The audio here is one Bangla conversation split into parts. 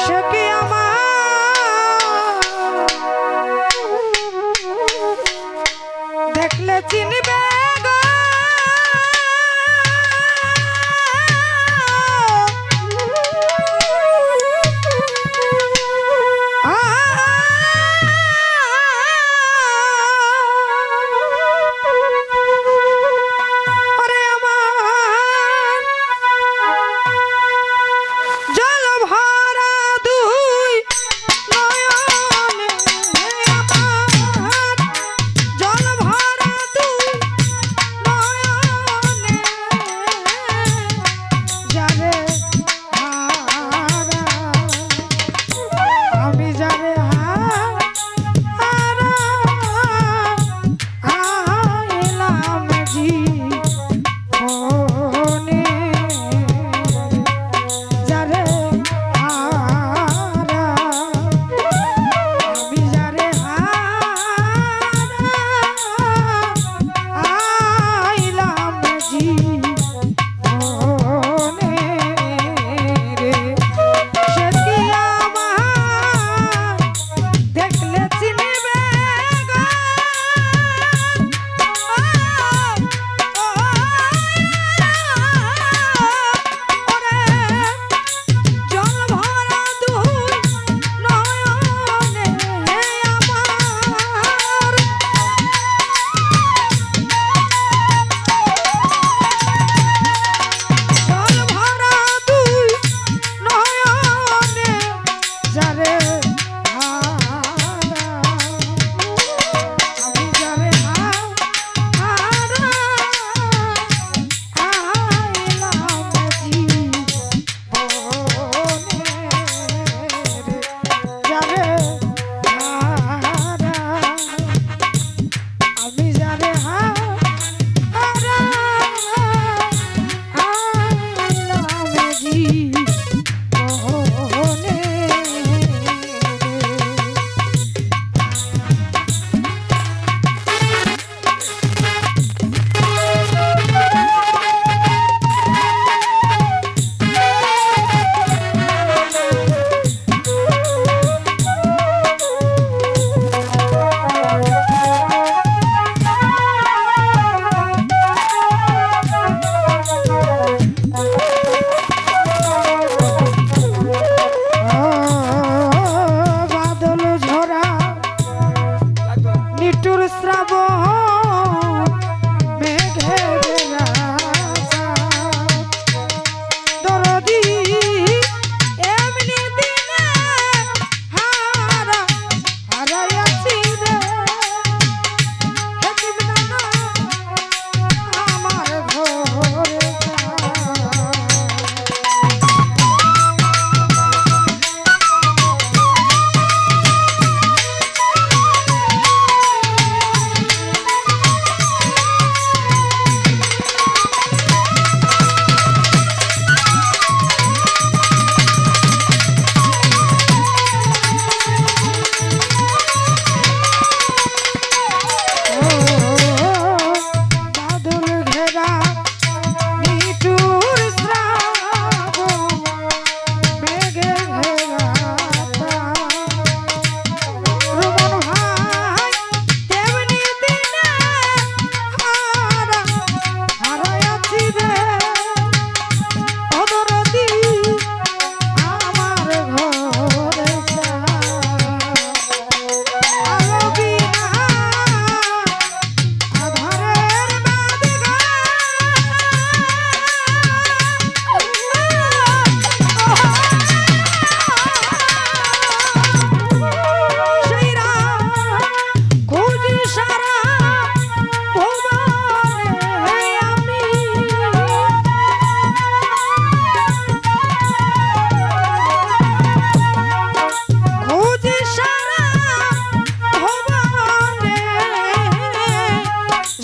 সে কি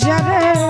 যারে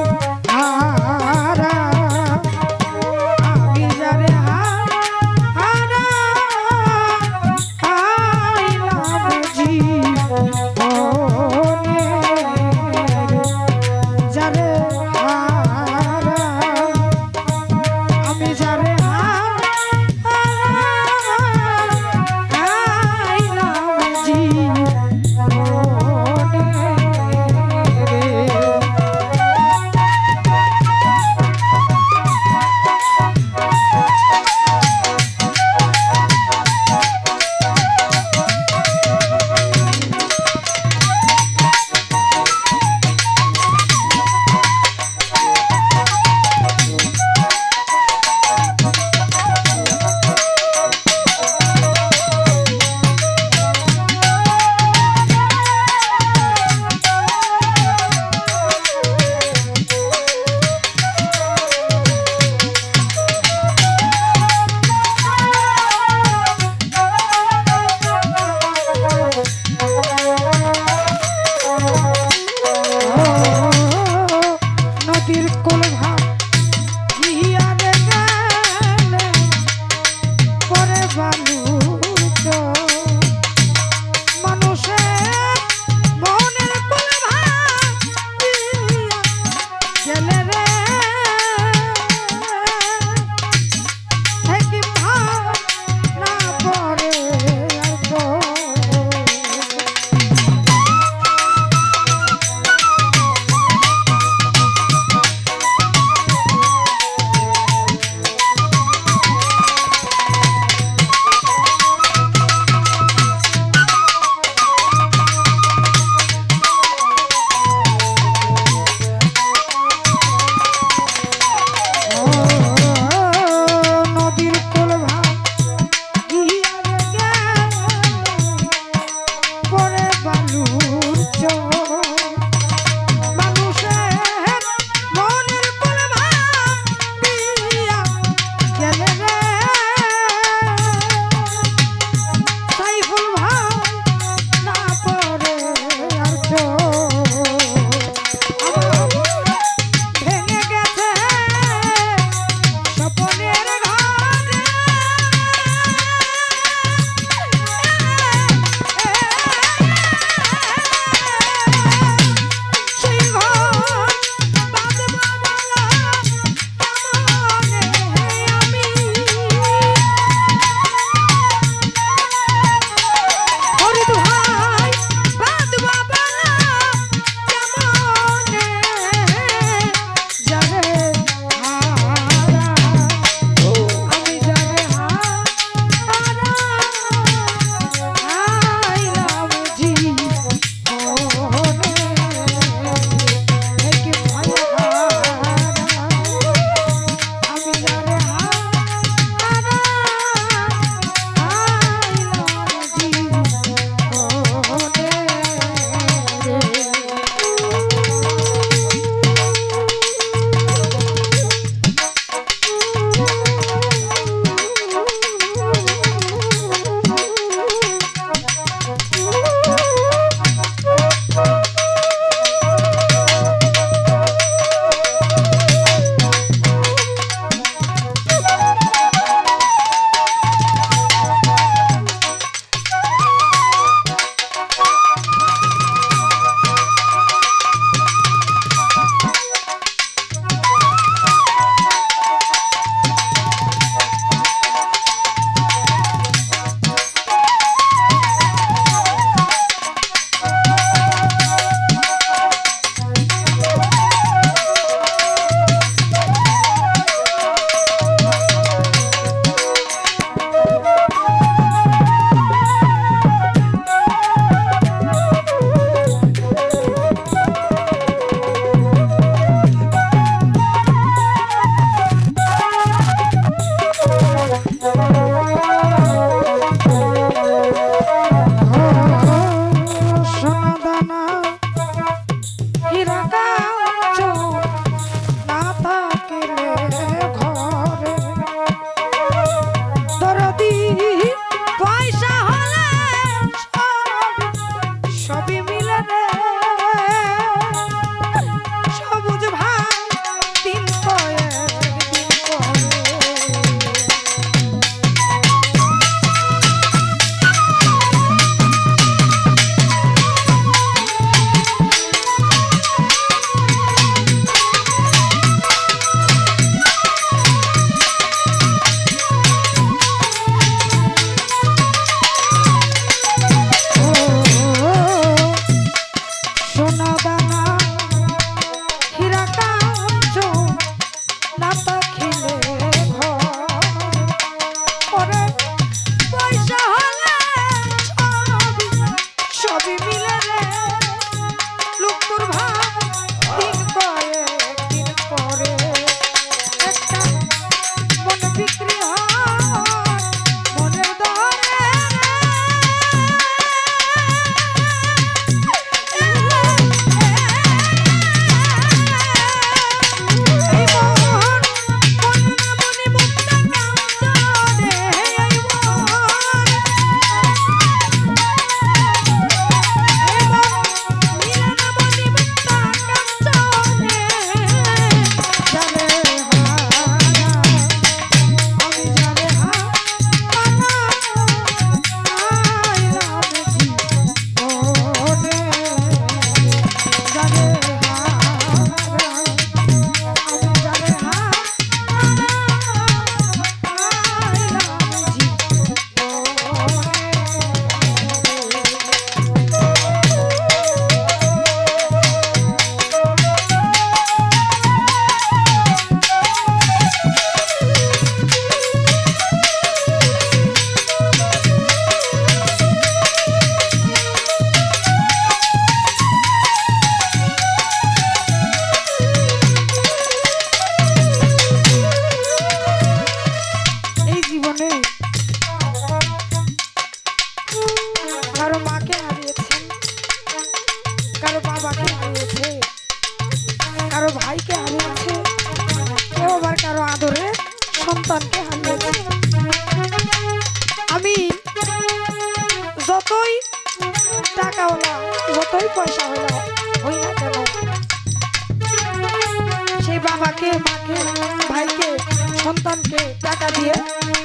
সন্তানকে টাকা দিয়ে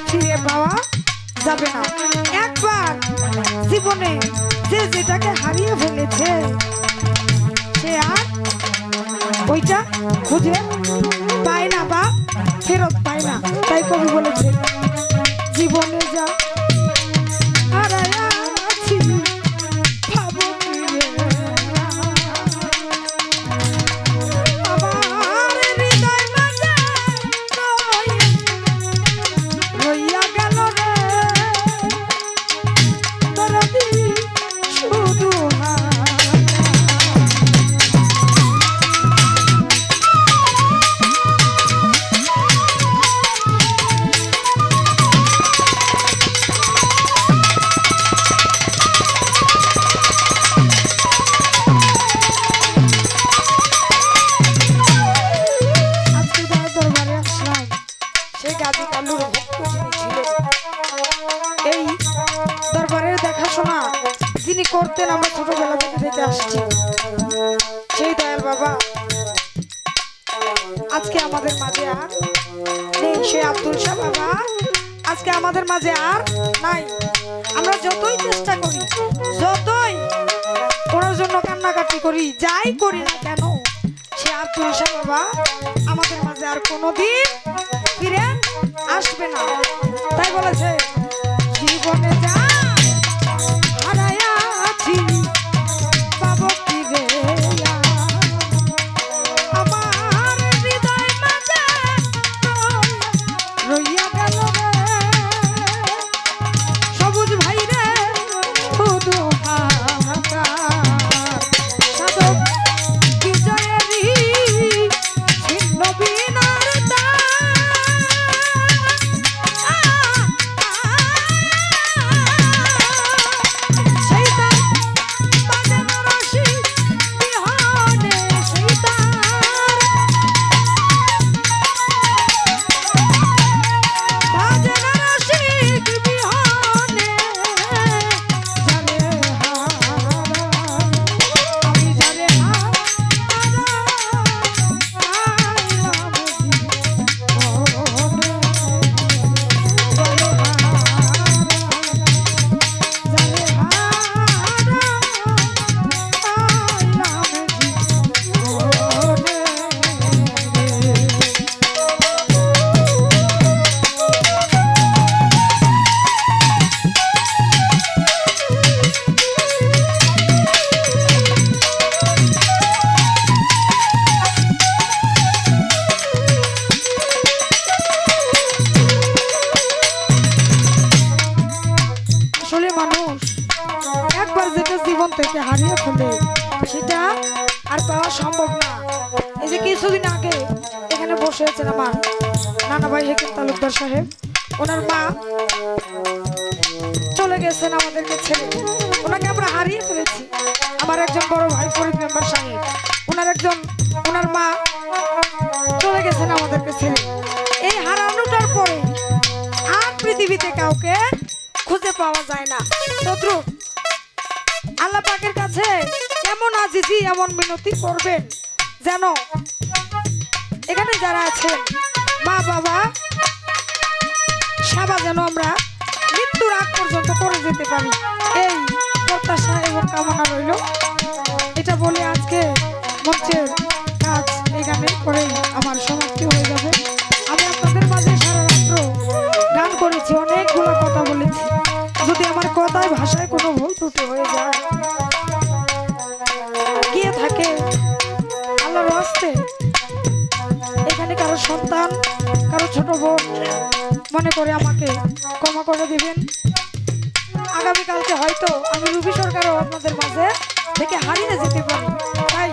ফিরে পাওয়া যাবে না। একবার জীবনে যে যেটাকে হারিয়ে ফেলেছে, সে আর ওইটা খুঁজে সেই দয়াল বাবা। আজকে আমাদের মাঝে আর নেই সেই আব্দুল শাহ বাবা। আজকে আমাদের মাঝে আর নাই। আমরা যতই চেষ্টা করি, যতই ওনার জন্য কান্নাকাটি করি, যাই করি না কেন, সে আব্দুল শাহ বাবা আমাদের মাঝে আর কোনোদিন ফিরে আসবে না। তাই বলেছে, জীবনে যা আছেন আমার নানা ভাই হেকিম তালুকদার সাহেব। ওনার মা চলে গেছেন আমাদেরকে ছেড়ে। ওনাকে আমরা হারিয়ে ফেলেছি। আমার একজন বড় ভাই, ফরিদ মেম্বার সাহেব। ওনার একজন, ওনার মা চলে গেছেন আমাদেরকে ছেড়ে। এই হারানোটার পরে আর পৃথিবীতে কাউকে খুঁজে পাওয়া যায় না। শত্রু, আল্লাহ পাকের কাছে এমন আজিজি, এমন মিনতি করবেন যেন এখানে যারা আছেন, মা, বাবা সেবা যেন আমরা মৃত্যুর আগ পর্যন্ত করে যেতে পারি। এই প্রত্যাশা এবং কামনা রইল। এটা বলে আজকে মঞ্চের কাজ এখানে করেই আমার সমাপ্তি হয়ে যাবে। আমি আপনাদের মাঝে সারা রাত্র গান করেছি, অনেকগুলো কথা বলেছি। যদি আমার কথায়, ভাষায় কোনো ভুল ত্রুটি হয়ে যায় সন্তান, কারও ছোট বোন, মনে করে আমাকে ক্ষমা করে দিবেন। আগামীকালকে হয়তো আমি রুবি সরকারও আপনাদের মাঝে থেকে হারিয়ে যেতে পারি। তাই